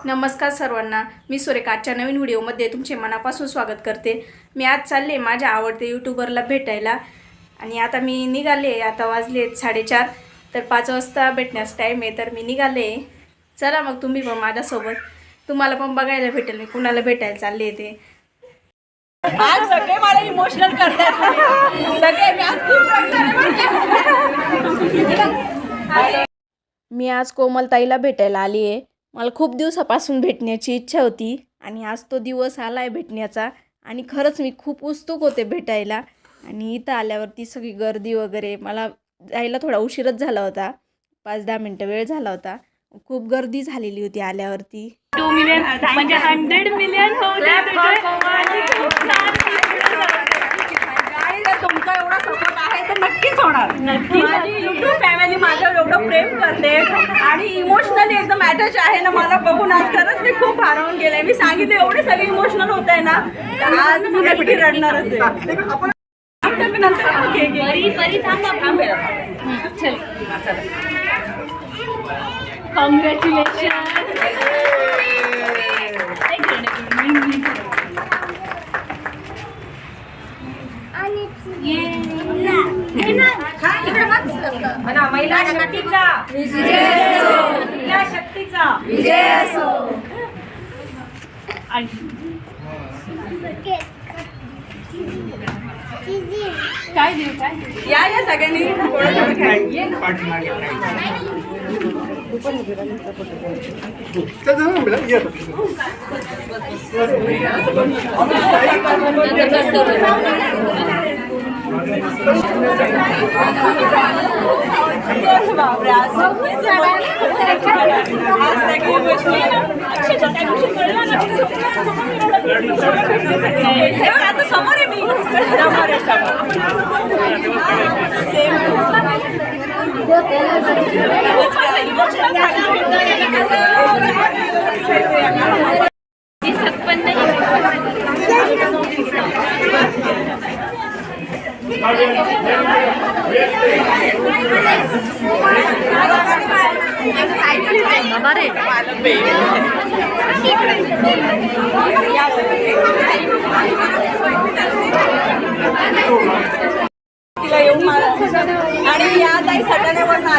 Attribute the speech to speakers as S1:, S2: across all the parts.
S1: नमस्कार सर्वांना. मी सुरेखा. आजच्या नवीन व्हिडिओमध्ये तुमचे मनापासून स्वागत करते. मी आज चालले माझ्या आवडते यूट्यूबरला भेटायला. आणि आता मी निघाले. आता वाजले साडेचार. तर पाच वाजता भेटण्यास टाईम आहे. तर मी निघाले. चला मग तुम्ही पण माझ्यासोबत. तुम्हाला पण बघायला भेटेल. मी कुणाला भेटायला चालले ते.
S2: आज सगळे मला इमोशनल करतात. सगळे. मी आज
S1: कोमलताईला भेटायला आली आहे मला खूप दिवसापासून भेटण्याची इच्छा होती आणि आज तो दिवस आला आहे भेटण्याचा. आणि खरंच मी खूप उत्सुक होते भेटायला. आणि इथं आल्यावरती सगळी गर्दी वगैरे मला जायला थोडा उशीरच झाला होता. पाच दहा मिनटं वेळ झाला होता. खूप गर्दी झालेली होती आल्यावरती.
S3: टू मिलियन म्हणजे हंड्रेड मिलियन
S2: तुमचा एवढा सपोर्ट आहे तर नक्कीच होणार. माझ्यावर एवढं प्रेम करते आणि इमोशनली एकदम अटॅच आहे ना मला बघून. आज खरंच मी खूप भारावून गेले. मी सांगितले एवढे सगळे इमोशनल होत आहे ना आज मी नक्की रडणारच आहे
S3: कॉंग्रॅच्युलेशन
S2: शक्तीचा. महिला शक्तीचा
S3: काय देऊ काय देऊ?
S2: या या सगळ्यांनी. थोडं.
S3: समोर मी रडत होते.
S2: हे बघ, आता समोर आहे मी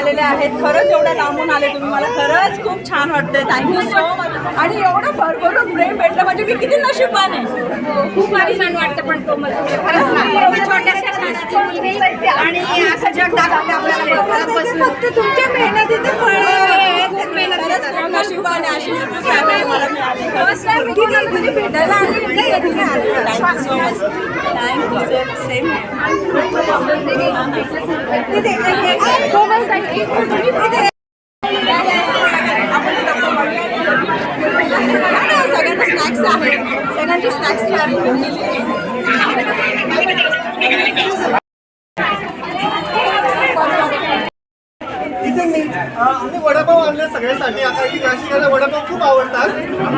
S2: आलेल्या आहेत. खरंच एवढ्या लांबून आले तुम्ही मला. खरंच खूप छान वाटतंय. थँक्यू सो मच आणि एवढं भरभरून प्रेम भेटलं. म्हणजे मी किती नशीबवान आहे.
S3: खूप अभिमान वाटतं पण तो मला. खरंच ना. एवढी छोट्याशा शाळेची मुलगी आणि असं जग दाखवते आपल्याला घरात बसून.
S2: फक्त तुमच्या मेहनतीचं फळ खरंच खूप नशीबवान आहे. अशी family मला मिळाली. खरंच किती तुम्ही भेटायला आले? Thank you so much thank you same same सगळ्यांना स्नॅक्स आहे सगळ्यांची स्नॅक्सची अरेंजमेंट केली
S4: इथे मी. आम्ही वडापाव आणले सगळ्यासाठी. आता की नाशिकाला वडापाव खूप आवडतात.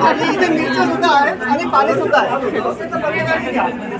S4: आणि इथे मिरच्या सुद्धा आहेत आणि पाणी सुद्धा आहे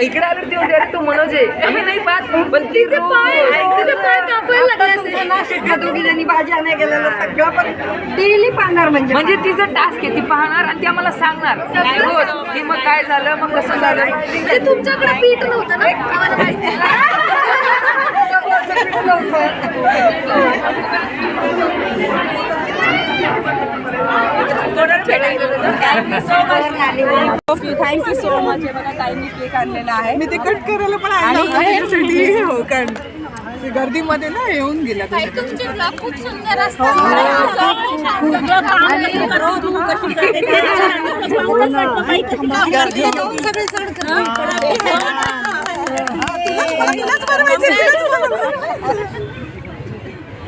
S5: इकडे ते अरे तू मनोज आहे. नाही पाहत. पण
S2: दोघी जणी पण डेली पाहणार म्हणजे.
S5: म्हणजे तिचं टास्क आहे ती पाहणार आणि ती आम्हाला सांगणार. की मग काय झालं मग कसं झालं?
S3: ते तुमच्याकडे पीठ नव्हतं ना?
S2: थँक्यू सो मच हे बघा ताईंनी केक आणलेला आहे.
S6: मी ते कट करायला पण आणलं होतं. त्याच्यासाठी. हो कारण ते गर्दीमध्ये ना येऊन गेला त्याच्यासाठी.
S1: खूप सुंदर
S2: सगळं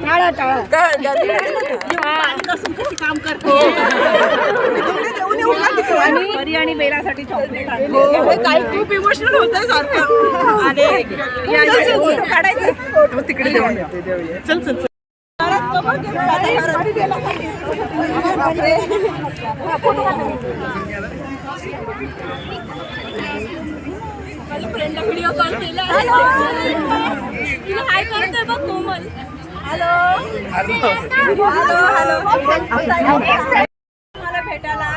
S2: करतो तू, कशी काम करते.
S6: आहे.
S2: आणि परी आणि बेलासाठी चॉकलेट आणले काही खूप इमोशनल होत सारखं. आणि काढायचं
S6: तिकडे. चल चल.
S2: माझ्या फ्रेंडला व्हिडिओ कॉल केला हाय करतोय बघ कोमल हॅलो. हॅलो. हॅलो मला भेटायला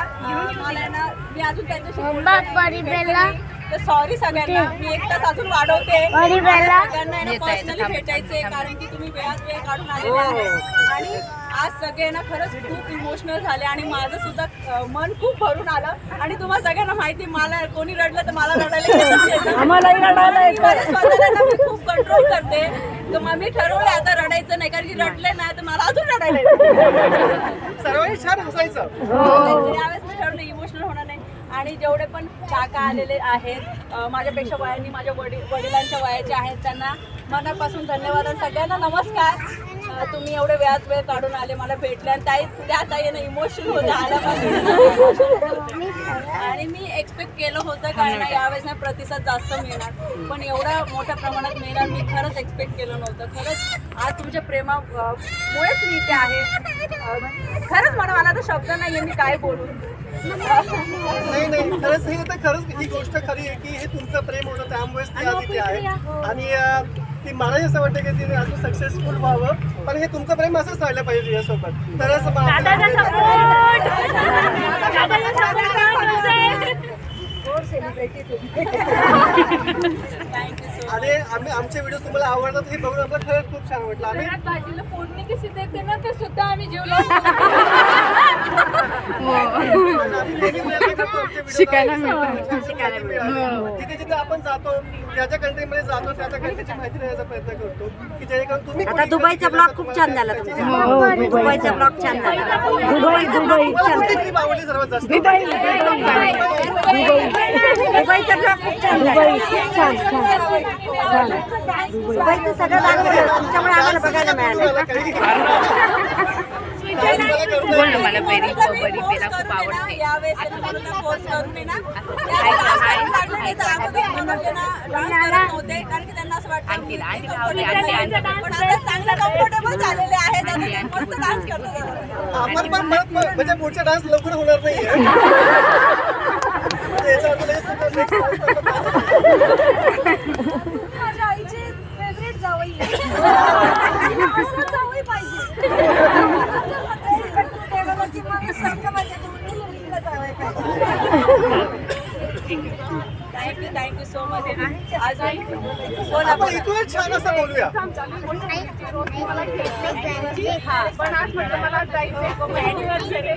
S2: मला ना मी अजून त्यांच्याशी तर सॉरी सगळ्यांना. मी एक तास अजून वाढवते. सगळ्यांना पर्सनली भेटायचे कारण की तुम्ही वेळात वेळ काढून आलेले आहे. आणि आज सगळे ना खरंच खूप इमोशनल झाले आणि माझं सुद्धा मन खूप भरून आलं. आणि तुम्हाला सगळ्यांना माहिती मला कोणी रडलं तर मला रडायला खूप कंट्रोल करते. तर मग मी ठरवलं आता रडायचं नाही कारण की रडले नाही तर मला अजून रडायला येतं.
S4: सर्वांनी छान हसायचं.
S2: यावेळेस मी ठरवलं इमोशनल होणार नाही. आणि जेवढे पण काका आलेले आहेत माझ्यापेक्षा वयाने माझ्या वडील वडिलांच्या वयाचे आहेत त्यांना मनापासून धन्यवाद. आणि सगळ्यांना नमस्कार. तुम्ही एवढे वेळात वेळ काढून आले मला भेटले. आणि ताई त्या ताईनं इमोशनल होतं आल्यापासून. आणि एक्सपेक्ट केलं होतं कारण ना यावेळेस ना प्रतिसाद जास्त मिळणार. पण एवढा मोठ्या प्रमाणात मिळणार मी खरंच एक्सपेक्ट केलं नव्हतं. खरंच आज तुमच्या प्रेमा अं, मुळेच मी इथे आहे. खरंच म्हणा मला तर शब्द नाही आहे मी काय बोलू?
S4: नाही नाही खरंच हे तर खरंच ही गोष्ट खरी आहे की हे तुमचं प्रेम होतं त्यामुळेच ती आज इथे आहे. आणि अं, ती मलाही असं वाटतं की तिने अजून सक्सेसफुल व्हावं. पण हे तुमचं प्रेम असंच राहिलं पाहिजे तुझ्यासोबत तरच मग आणि आम्ही आमचे व्हिडिओ तुम्हाला आवडतात हे बघून आम्हाला खरंच खूप छान वाटलं. आम्ही
S5: भाजीला फोडणी कशी देते ना ते सुद्धा आम्ही जीव लावतो
S4: शिकायला जिथे जिथे आपण जातो ज्या ज्या कंट्रीमध्ये जातो त्या त्या कंट्रीची माहिती देण्याचा प्रयत्न करतो. की जेणेकरून तुम्ही
S3: आता दुबईचा ब्लॉग खूप छान झाला तुमचा. दुबईचा. ब्लॉग छान झाला. दुबईचा ब्लॉग खूप छान झाला.
S4: ट्रिप आवडली सर्वात जास्त.
S3: दुबईचा ब्लॉग खूप छान झाला. छान दुबईचं सगळं दाखवलं. तुमच्यामुळे आम्हाला बघायला मिळालं.
S2: बोल ना. मला पेरी परी पेरा खूप आवडते नाही नाही. मस्त डान्स करतात
S4: आपण पण म्हणजे पुढचा डान्स लवकर होणार हे next
S3: माझ्या आईचे फेवरेट जावई जावई पाहिजे.
S2: थँक्यू थँक्यू सो मच
S4: इथूनच छान असं बोलूया.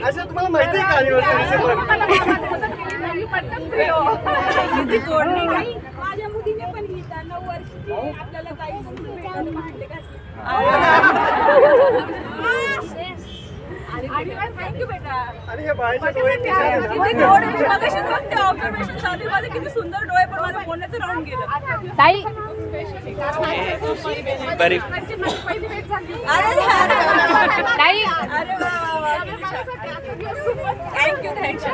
S4: असं तुम्हाला माहिती आहे का
S2: माझ्या मुलीने पण ही नऊ वर्षाची. आपल्याला काही भेटायला भांडे थँक्यू बेटा
S4: आणि हे बाळाच्या डोळे किती
S2: सुंदर डोळे पण माझ्या बोलण्याचं राहून गेलं
S5: ताई
S2: अरे
S5: ताई
S2: अरे वा वा थँक्यू थँक्यू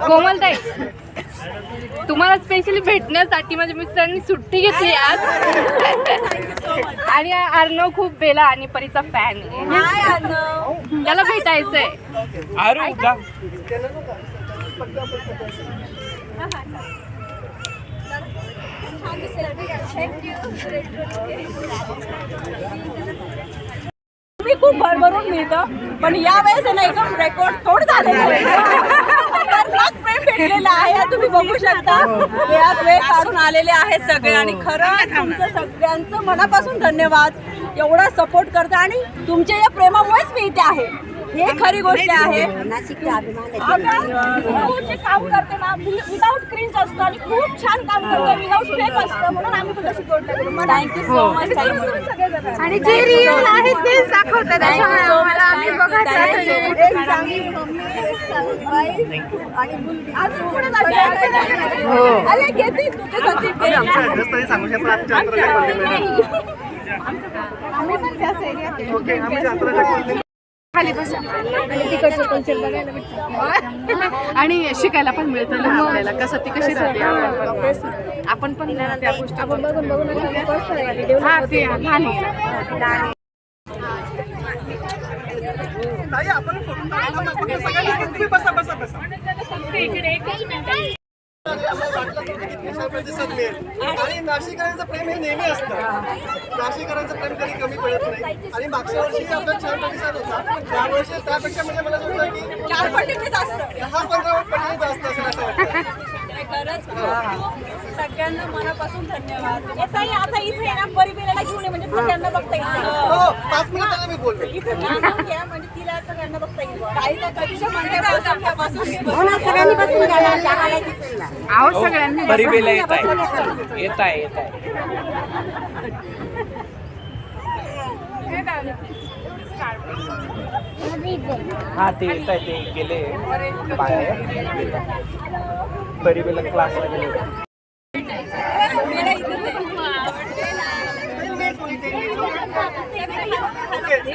S5: कोमल ताई तुम्हाला स्पेशली भेटण्यासाठी माझ्या मिस्टरांनी सुट्टी घेतली आज. आणि अर्णव खूप बेला आणि परीचा फॅन आहे. त्याला भेटायचंय.
S2: मी खूप भरभरून मिळतं पण या वेळेस आहे ना एकदम रेकॉर्ड थोड झालेलं आहे खतरनाक प्रेम भेटलेलं आहे तुम्ही बघू शकता. वेळात वेळ काढून आलेले आहेत सगळे आणि खरं तुमचं सगळ्यांचं मनापासून धन्यवाद. एवढा सपोर्ट करता आणि तुमच्या या प्रेमामुळेच मी इथे आहे. हे खरी गोष्ट आहे.
S3: नाशिकचा अभिमान आहे
S2: अगं, तू जे काम करते ना विदाऊट क्रीन्स असतं आणि खूप छान काम करतो. विदाऊट फेक असतं म्हणून आम्ही तुझ्याशी जोडलं थँक्यू सो मच
S3: आणि जे रिअल आहे तेच दाखवतात. आणि
S2: पण घेते तुझ्यासाठी
S4: आम्ही तरी सांगू शकतो
S5: आणि शिकायला पण मिळतं ना आपल्याला. कसं ती कशी राहते आपण पण. आपण पण त्या गोष्टी आपण बघून बघून हा ते लहान आहे.
S4: ताई आपण फोटो काढला ना, फक्त सगळ्यांनी तुम्ही बसा बसा. बसा छान प्रतिसाद मिळेल आणि नाशिकरांचं प्रेम हे नेहमी असतं. नाशिकरांचं प्रेम कधी कमी पडत नाही. आणि मागच्या वर्षी आपला छान प्रतिसाद होता. त्या त्यापेक्षा म्हणजे मला असं वाटतं की
S2: चार पटीने जास्त
S4: दहा पंधरा पटीने जास्त असेल असं वाटतं
S2: नाही, खरंच खूप सगळ्यांना मनापासून धन्यवाद. हे ताई, आता इथे ना परिबीला घेऊन ये म्हणजे सगळ्यांना बघता येईल.
S4: हो पाच मिनिटाला मी बोलतो
S2: इथे नाव घ्या म्हणजे तिला सगळ्यांना बघता येईल. काही कधीच्या
S3: हो ना सगळ्यांनी बसून
S5: आहो सगळ्यांनी
S7: परिबेला येत आहे येत आहे येत आहे हा ते येत आहे ते गेले बाहेर. परिबेला क्लासला गेले
S4: ओके परिमेला फक्त दहा मिनिटं.
S7: अर्णव
S4: इथे नाही, इथे.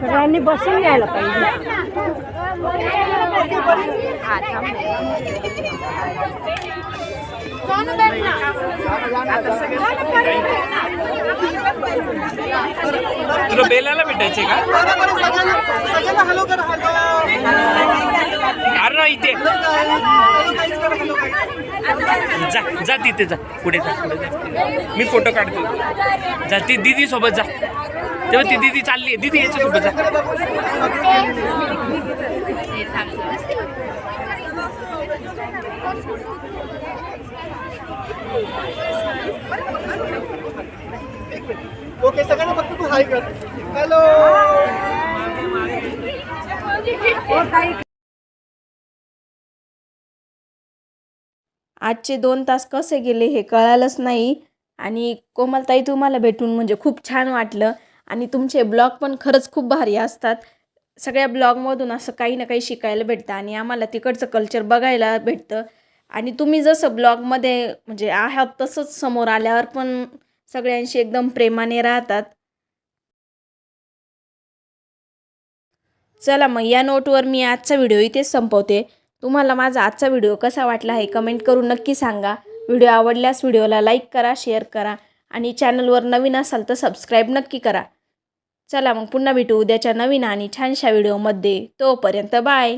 S3: सगळ्यांनी बसून घ्यायला पाहिजे.
S7: तुला बेलाला भेटायचे का?
S4: हॅलो
S7: अर्णव इथे. जा जा तिथे जा. पुढे जा पुढे जा. मी फोटो काढतो. जा ती दीदी सोबत जा. तेव्हा ती दीदी चालली आहे दीदी याच्या सोबत जा
S4: ओके सगळ्यांना फक्त तू हाय कर. हॅलो
S1: आजचे दोन तास कसे गेले हे कळालंच नाही. आणि कोमलताई तुम्हाला भेटून म्हणजे खूप छान वाटलं. आणि तुमचे ब्लॉग पण खरंच खूप भारी असतात. सगळ्या ब्लॉगमधून असं काही ना काही शिकायला भेटतं आणि आम्हाला तिकडचं कल्चर बघायला भेटतं. आणि तुम्ही जसं ब्लॉगमध्ये म्हणजे आहात तसंच समोर आल्यावर पण सगळ्यांशी एकदम प्रेमाने राहतात. चला मग या नोटवर मी आजचा व्हिडिओ इथेच संपवते. तुम्हाला माझा आजचा व्हिडिओ कसा वाटला हे कमेंट करून नक्की सांगा. व्हिडिओ आवडल्यास व्हिडिओला लाईक करा शेअर करा आणि चॅनलवर नवीन असाल तर सबस्क्राईब नक्की करा. चला मग पुन्हा भेटू उद्याच्या नवीन आणि छानशा व्हिडिओमध्ये तोपर्यंत बाय